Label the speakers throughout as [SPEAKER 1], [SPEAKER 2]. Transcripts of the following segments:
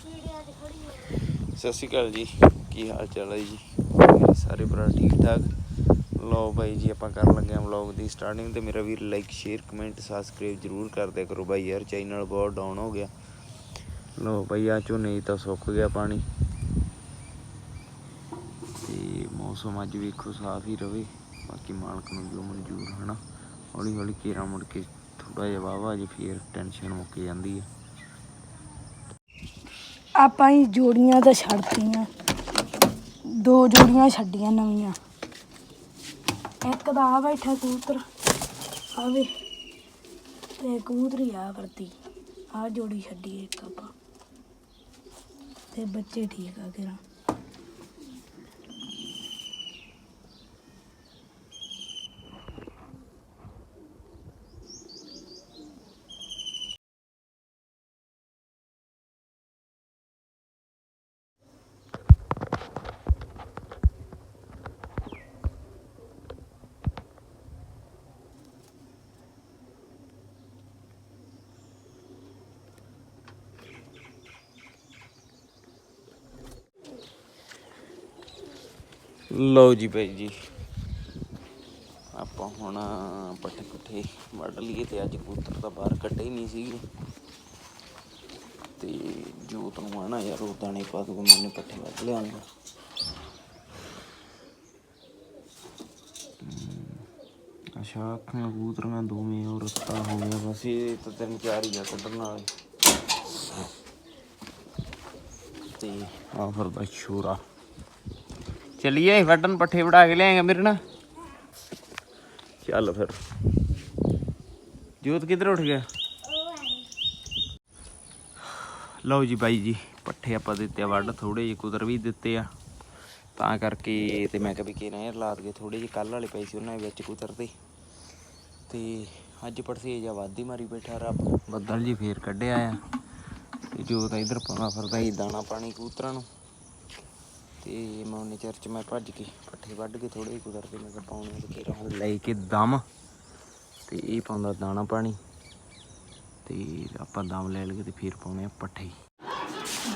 [SPEAKER 1] ਸਤਿ ਸ਼੍ਰੀ ਅਕਾਲ ਜੀ। ਕੀ ਹਾਲ ਚਾਲ ਹੈ ਜੀ? ਮੇਰੇ ਸਾਰੇ ਭਰਾ ਠੀਕ ਠਾਕ। ਲਓ ਬਾਈ ਜੀ, ਆਪਾਂ ਕਰਨ ਲੱਗੇ ਹਾਂ ਵਲੌਗ ਦੀ ਸਟਾਰਟਿੰਗ ਤੇ ਮੇਰਾ ਵੀਰ ਲਾਈਕ ਸ਼ੇਅਰ ਕਮੈਂਟ ਸਬਸਕ੍ਰਾਈਬ ਜਰੂਰ ਕਰਦੇ ਕਰੋ ਬਾਈ ਯਾਰ। ਚੈਨਲ ਬਹੁਤ ਡਾਊਨ ਹੋ ਗਿਆ। ਲਓ ਬਾਈ ਆ ਝੋਨੇ 'ਚ ਤਾਂ ਸੁੱਕ ਗਿਆ ਪਾਣੀ। ਤੇ ਮੌਸਮ ਅੱਜ ਵੇਖੋ ਸਾਫ਼ ਹੀ ਰਵੇ। ਬਾਕੀ ਮਾਲਕ ਨੂੰ ਜੋ ਮਨਜ਼ੂਰ, ਹਨਾ? ਹੌਲੀ ਹੌਲੀ ਕੇਰਾ ਮੁੜ ਕੇ ਥੋੜਾ ਜਿਹਾ ਵਾਵਾ ਜੇ ਫੇਰ ਟੈਨਸ਼ਨ ਮੁੱਕ ਜਾਂਦੀ ਹੈ
[SPEAKER 2] ਆਪਾਂ ਹੀ ਜੋੜੀਆਂ ਤਾਂ ਛੱਡਤੀਆਂ। ਦੋ ਜੋੜੀਆਂ ਛੱਡੀਆਂ ਨਵੀਆਂ। ਇੱਕ ਦਾ ਆ ਬੈਠਾ ਕਬੂਤਰ ਆਵੇ ਤੇ ਕਬੂਤਰੀ ਆ ਵਰਤੀ। ਆ ਜੋੜੀ ਛੱਡੀ ਇੱਕ ਆਪਾਂ। ਤੇ ਬੱਚੇ ਠੀਕ ਆ ਕਿਰਾ
[SPEAKER 1] ਲਓ ਜੀ ਭਾਈ ਜੀ। ਆਪਾਂ ਹੁਣ ਪੱਠੇ ਪੁੱਠੇ ਵੱਢ ਲਈਏ ਤੇ ਅੱਜ ਕਬੂਤਰ ਤਾਂ ਬਾਹਰ ਕੱਢੇ ਹੀ ਨਹੀਂ ਸੀਗੇ। ਤੇ ਜੋਤ ਨੂੰ ਆਣਾ ਯਾਰ ਉਹ ਦਾਣੇ ਪਾ ਦੂਗਾ ਮੈਨੇ ਪੱਠੇ ਵੱਢ ਲਿਆਉਂਗਾ ਅੱਛਾ ਅੱਖਾਂ ਕਬੂਤਰਾਂ ਦੋਵੇਂ ਉਹ ਰਸਤਾ ਹੋ ਗਿਆ ਬਸ। ਇਹ ਤਾਂ ਤਿੰਨ ਚਾਰ ਹੀ ਆ ਕੱਢਣ ਵਾਲੇ। ਤੇ ਆ ਫਿਰ ਦਾ ਸ਼ੂਰਾ। ਚਲਿਏ ਵੱਡਨ ਪੱਠੇ ਵੜਾ ਕੇ ਲਿਆਏਗਾ ਮੇਰੇ ਨਾਲ। ਚੱਲ ਫਿਰ। ਜੋਤ ਕਿੱਧਰ ਉੱਠ ਗਿਆ? ਲਓ ਜੀ ਬਾਈ ਜੀ ਪੱਠੇ ਆਪਾਂ ਦਿੱਤੇ ਆ ਵੱਢ ਥੋੜੇ ਜਿਹੇ ਕੁਦਰ ਵੀ ਦਿੱਤੇ ਆ। ਤਾਂ ਕਰਕੇ ਤੇ ਮੈਂ ਕਿਹਾ ਵੀ ਕਿਹਨਾਂ ਯਾਰ ਲਾਦ ਕੇ ਥੋੜੇ ਜਿਹੇ ਕੱਲ ਵਾਲੇ ਪਏ ਸੀ ਉਹਨਾਂ ਦੇ ਵਿੱਚ ਕੁਤਰਦੇ ਤੇ ਅੱਜ ਪੜਸੇ ਜਾ ਵਾਦੀ ਮਾਰੀ ਬੈਠਾ ਰੱਬ। ਬੱਦਲ ਜੀ ਫੇਰ ਕੱਢਿਆ ਆ। ਤੇ ਜੋਤ ਇਧਰ ਪਾਉਣਾ ਫਿਰਦਾ ਸੀ ਦਾਣਾ ਪਾਣੀ ਕਬੂਤਰਾਂ ਨੂੰ। ਤੇ ਮੈਂ ਚਰਚ ਮੈਂ ਭੱਜ ਕੇ ਪੱਠੇ ਵੱਢ ਕੇ ਥੋੜੇ ਜਿਹੇ ਕੁਦਰਤੇ ਮੈਂ ਕਿਹਾ ਪਾਉਣੇ ਤੇ ਕਿਹੜਾ ਹੁਣ ਲੈ ਕੇ ਦਮ ਤੇ ਇਹ ਪਾਉਂਦਾ ਦਾਣਾ ਪਾਣੀ ਤੇ ਆਪਾਂ ਦਮ ਲੈ ਲਗੇ ਤੇ ਫਿਰ ਪਾਉਣੇ ਆ ਪੱਠੇ।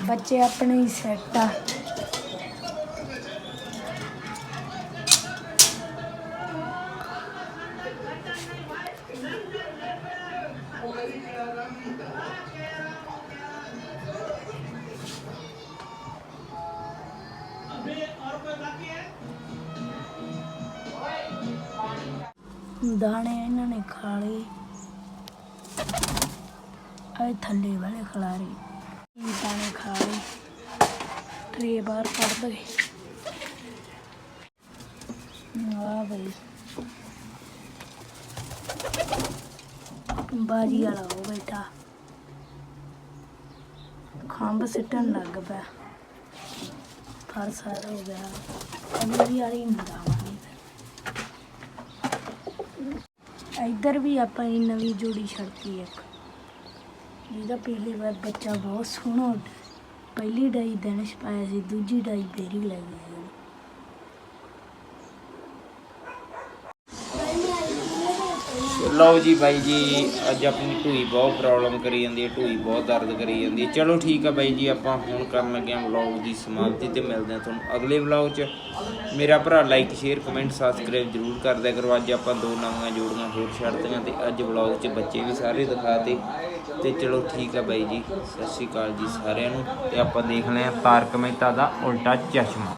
[SPEAKER 2] ਬੱਚੇ ਆਪਣੇ ਹੀ ਸੈੱਟ ਆ। ਦਾਣੇ ਇਹਨਾਂ ਨੇ ਖਾ ਲਏ। ਆਏ ਥੱਲੇ ਵਾਲੇ ਖਲਾਰੇ ਦਾਣੇ ਖਾ ਲਏ। ਟਰੇ ਬਾਹਰ ਕੱਢ ਦੇ। ਆ ਬਈ। ਬਾਜੀ ਵਾਲਾ ਉਹ ਬੈਠਾ। ਖੰਭ ਸਿੱਟਣ ਲੱਗ ਪਿਆ। ਹਰ ਸਾਲ ਹੋ ਗਿਆ। ਅਗਲੀ ਵਾਲੀ ਮੰਗਾਵਾਂਗੇ ਇੱਧਰ ਵੀ ਆਪਾਂ ਇਹ ਨਵੀਂ ਜੋੜੀ ਛੜਤੀ ਇੱਕ। ਜਿਹਦਾ ਪਹਿਲੀ ਵਾਰ ਬੱਚਾ ਬਹੁਤ ਸੋਹਣਾ, ਪਹਿਲੀ ਡਾਈ ਦਿਨ ਪਾਇਆ ਸੀ, ਦੂਜੀ ਡਾਈ ਫੇਰੀ ਲੱਗ
[SPEAKER 1] ਲਓ ਜੀ ਬਾਈ ਜੀ, ਅੱਜ ਆਪਣੀ ਢੂਈ ਬਹੁਤ ਪ੍ਰੋਬਲਮ ਕਰੀ ਜਾਂਦੀ ਹੈ, ਢੂਈ ਬਹੁਤ ਦਰਦ ਕਰੀ ਜਾਂਦੀ ਹੈ। ਚਲੋ ਠੀਕ ਆ ਬਾਈ ਜੀ, ਆਪਾਂ ਹੁਣ ਕਰਨ ਲੱਗੇ ਹਾਂ ਵਲੌਗ ਦੀ ਸਮਾਪਤੀ ਤੇ ਮਿਲਦੇ ਹਾਂ ਤੁਹਾਨੂੰ ਅਗਲੇ ਵਲੌਗ 'ਚ। ਮੇਰਾ ਭਰਾ ਲਾਈਕ ਸ਼ੇਅਰ ਕਮੈਂਟ ਸਬਸਕ੍ਰਾਈਬ ਜਰੂਰ ਕਰ ਦਿਆ ਕਰੋ। ਅੱਜ ਆਪਾਂ ਦੋ ਨਵੀਆਂ ਜੋੜੀਆਂ ਹੋਰ ਛੱਡਤੀਆਂ ਤੇ ਅੱਜ ਵਲੌਗ 'ਚ ਬੱਚੇ ਵੀ ਸਾਰੇ ਦਿਖਾਤੇ। ਤੇ ਚਲੋ ਠੀਕ ਆ ਬਾਈ ਜੀ, ਸਤਿ ਸ਼੍ਰੀ ਅਕਾਲ ਜੀ ਸਾਰਿਆਂ ਨੂੰ। ਤੇ ਆਪਾਂ ਦੇਖ ਲਿਆ ਤਾਰਕ ਮਹਿਤਾ ਦਾ ਉਲਟਾ ਚਸ਼ਮਾ।